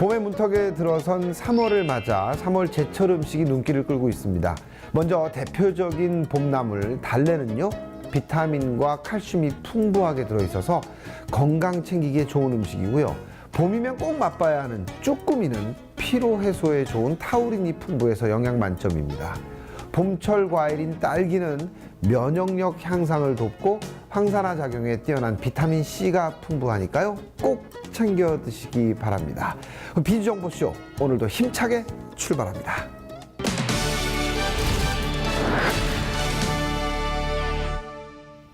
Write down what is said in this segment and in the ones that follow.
봄의 문턱에 들어선 3월을 맞아 3월 제철 음식이 눈길을 끌고 있습니다. 먼저 대표적인 봄나물 달래는요. 비타민과 칼슘이 풍부하게 들어있어서 건강 챙기기에 좋은 음식이고요. 봄이면 꼭 맛봐야 하는 쭈꾸미는 피로 해소에 좋은 타우린이 풍부해서 영양 만점입니다. 봄철 과일인 딸기는 면역력 향상을 돕고 황산화 작용에 뛰어난 비타민 C가 풍부하니까요. 꼭 챙겨 드시기 바랍니다. 비주 정보쇼 오늘도 힘차게 출발합니다.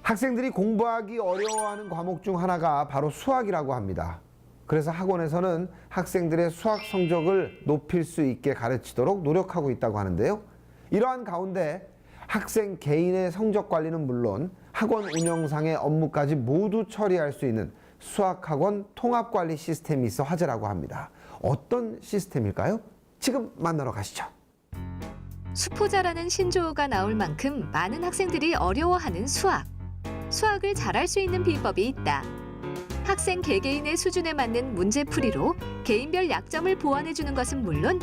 학생들이 공부하기 어려워하는 과목 중 하나가 바로 수학이라고 합니다. 그래서 학원에서는 학생들의 수학 성적을 높일 수 있게 가르치도록 노력하고 있다고 하는데요. 이러한 가운데 학생 개인의 성적 관리는 물론 학원 운영상의 업무까지 모두 처리할 수 있는 수학학원 통합관리 시스템이 있어 화제라고 합니다. 어떤 시스템일까요? 지금 만나러 가시죠. 수포자라는 신조어가 나올 만큼 많은 학생들이 어려워하는 수학. 수학을 잘할 수 있는 비법이 있다. 학생 개개인의 수준에 맞는 문제풀이로 개인별 약점을 보완해주는 것은 물론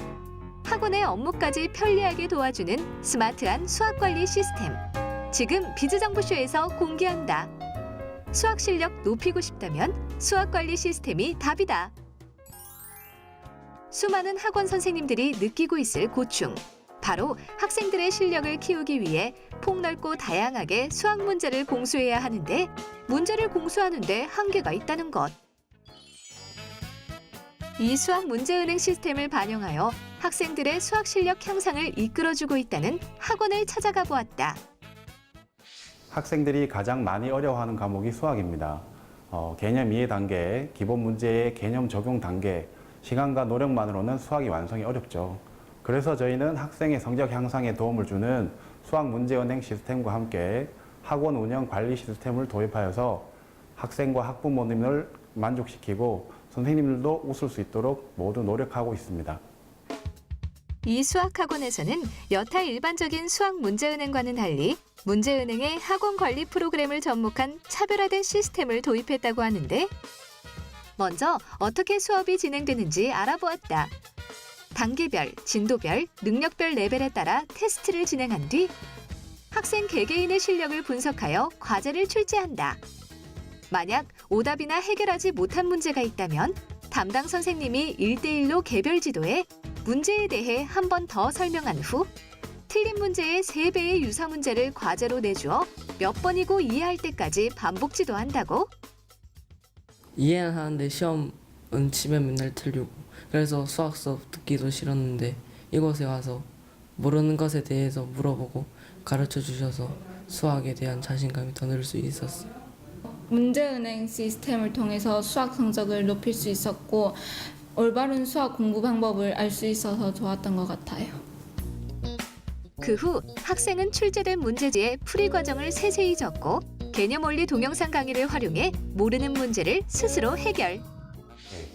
학원의 업무까지 편리하게 도와주는 스마트한 수학 관리 시스템. 지금 비즈정보쇼에서 공개한다. 수학 실력 높이고 싶다면 수학 관리 시스템이 답이다. 수많은 학원 선생님들이 느끼고 있을 고충. 바로 학생들의 실력을 키우기 위해 폭넓고 다양하게 수학 문제를 공수해야 하는데 문제를 공수하는데 한계가 있다는 것. 이 수학 문제 은행 시스템을 반영하여 학생들의 수학 실력 향상을 이끌어주고 있다는 학원을 찾아가 보았다. 학생들이 가장 많이 어려워하는 과목이 수학입니다. 어, 개념 이해 단계, 기본 문제의 개념 적용 단계, 시간과 노력만으로는 수학이 완성이 어렵죠. 그래서 저희는 학생의 성적 향상에 도움을 주는 수학 문제 은행 시스템과 함께 학원 운영 관리 시스템을 도입하여서 학생과 학부모님을 만족시키고 선생님들도 웃을 수 있도록 모두 노력하고 있습니다. 이 수학학원에서는 여타 일반적인 수학 문제은행과는 달리 문제은행의 학원 관리 프로그램을 접목한 차별화된 시스템을 도입했다고 하는데 먼저 어떻게 수업이 진행되는지 알아보았다. 단계별, 진도별, 능력별 레벨에 따라 테스트를 진행한 뒤 학생 개개인의 실력을 분석하여 과제를 출제한다. 만약 오답이나 해결하지 못한 문제가 있다면 담당 선생님이 일대일로 개별 지도에 문제에 대해 한 번 더 설명한 후 틀린 문제의 세배의 유사 문제를 과제로 내주어 몇 번이고 이해할 때까지 반복 지도한다고? 이해는 하는데 시험은 집에 맨날 틀리고 그래서 수학 수업 듣기도 싫었는데 이곳에 와서 모르는 것에 대해서 물어보고 가르쳐 주셔서 수학에 대한 자신감이 더 늘 수 있었어요. 문제은행 시스템을 통해서 수학 성적을 높일 수 있었고 올바른 수학 공부 방법을 알 수 있어서 좋았던 것 같아요. 그 후 학생은 출제된 문제지의 풀이 과정을 세세히 적고 개념 원리 동영상 강의를 활용해 모르는 문제를 스스로 해결. 네,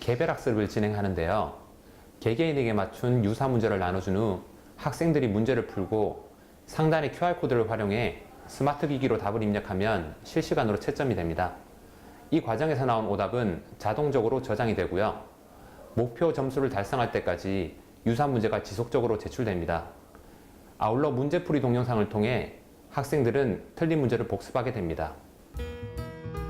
개별 학습을 진행하는데요. 개개인에게 맞춘 유사 문제를 나눠준 후 학생들이 문제를 풀고 상단의 QR코드를 활용해 스마트 기기로 답을 입력하면 실시간으로 채점이 됩니다. 이 과정에서 나온 오답은 자동적으로 저장이 되고요. 목표 점수를 달성할 때까지 유사 문제가 지속적으로 제출됩니다. 아울러 문제풀이 동영상을 통해 학생들은 틀린 문제를 복습하게 됩니다.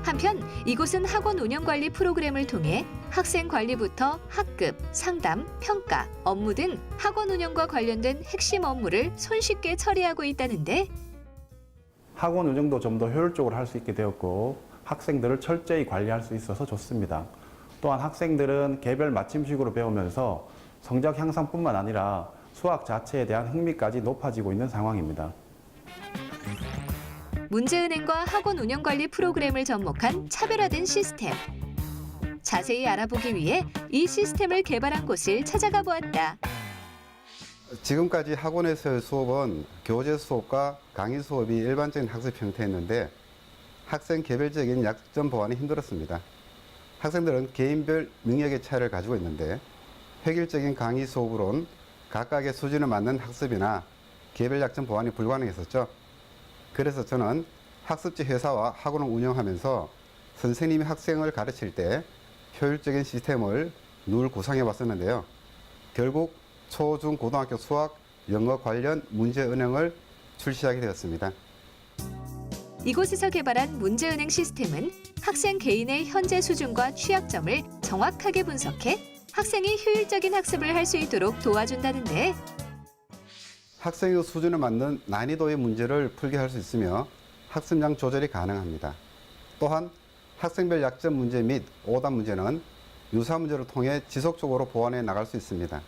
한편 이곳은 학원 운영 관리 프로그램을 통해 학생 관리부터 학급, 상담, 평가, 업무 등 학원 운영과 관련된 핵심 업무를 손쉽게 처리하고 있다는데 학원 운영도 좀 더 효율적으로 할 수 있게 되었고 학생들을 철저히 관리할 수 있어서 좋습니다. 또한 학생들은 개별 맞춤식으로 배우면서 성적 향상뿐만 아니라 수학 자체에 대한 흥미까지 높아지고 있는 상황입니다. 문제은행과 학원 운영 관리 프로그램을 접목한 차별화된 시스템. 자세히 알아보기 위해 이 시스템을 개발한 곳을 찾아가 보았다. 지금까지 학원에서의 수업은 교재 수업과 강의 수업이 일반적인 학습 형태였는데 학생 개별적인 약점 보완이 힘들었습니다. 학생들은 개인별 능력의 차이를 가지고 있는데 획일적인 강의 수업으론 각각의 수준에 맞는 학습이나 개별 약점 보완이 불가능했었죠. 그래서 저는 학습지 회사와 학원을 운영하면서 선생님이 학생을 가르칠 때 효율적인 시스템을 늘 구상해 왔었는데요. 결국 초, 중, 고등학교 수학, 영어 관련 문제 은행을 출시하게 되었습니다. 이곳에서 개발한 문제은행 시스템은 학생 개인의 현재 수준과 취약점을 정확하게 분석해 학생이 효율적인 학습을 할 수 있도록 도와준다는데 학생의 수준에 맞는 난이도의 문제를 풀게 할 수 있으며 학습량 조절이 가능합니다. 또한 학생별 약점 문제 및 오답 문제는 유사 문제를 통해 지속적으로 보완해 나갈 수 있습니다.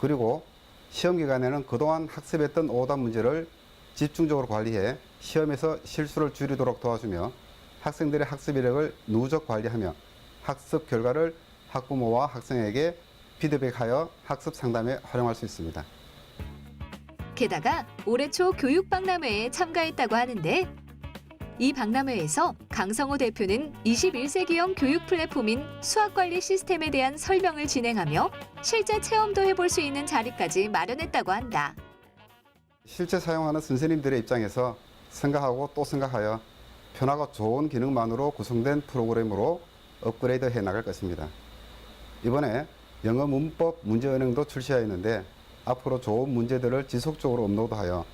그리고 시험 기간에는 그동안 학습했던 오답 문제를 집중적으로 관리해 시험에서 실수를 줄이도록 도와주며 학생들의 학습 이력을 누적 관리하며 학습 결과를 학부모와 학생에게 피드백하여 학습 상담에 활용할 수 있습니다. 게다가 올해 초 교육 박람회에 참가했다고 하는데 이 박람회에서 강성호 대표는 21세기형 교육 플랫폼인 수학관리 시스템에 대한 설명을 진행하며 실제 체험도 해볼 수 있는 자리까지 마련했다고 한다. 실제 사용하는 선생님들의 입장에서 생각하고 또 생각하여 편하고 좋은 기능만으로 구성된 프로그램으로 업그레이드 해 나갈 것입니다. 이번에 영어 문법 문제은행도 출시하였는데 앞으로 좋은 문제들을 지속적으로 업로드하여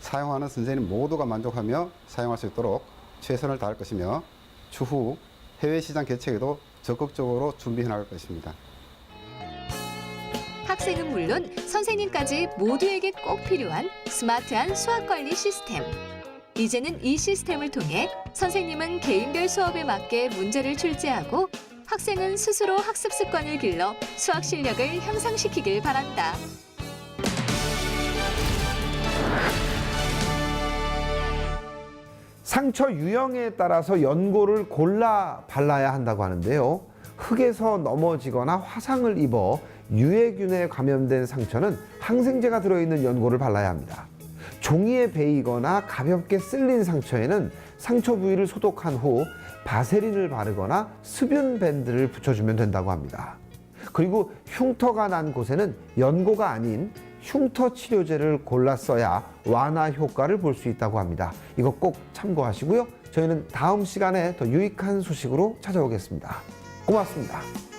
사용하는 선생님 모두가 만족하며 사용할 수 있도록 최선을 다할 것이며 추후 해외 시장 개척에도 적극적으로 준비해 나갈 것입니다. 학생은 물론 선생님까지 모두에게 꼭 필요한 스마트한 수학 관리 시스템. 이제는 이 시스템을 통해 선생님은 개인별 수업에 맞게 문제를 출제하고 학생은 스스로 학습 습관을 길러 수학 실력을 향상시키길 바란다. 상처 유형에 따라서 연고를 골라 발라야 한다고 하는데요. 흙에서 넘어지거나 화상을 입어 유해균에 감염된 상처는 항생제가 들어있는 연고를 발라야 합니다. 종이에 베이거나 가볍게 쓸린 상처에는 상처 부위를 소독한 후 바세린을 바르거나 수분 밴드를 붙여주면 된다고 합니다. 그리고 흉터가 난 곳에는 연고가 아닌 흉터 치료제를 골라 써야 완화 효과를 볼 수 있다고 합니다. 이거 꼭 참고하시고요. 저희는 다음 시간에 더 유익한 소식으로 찾아오겠습니다. 고맙습니다.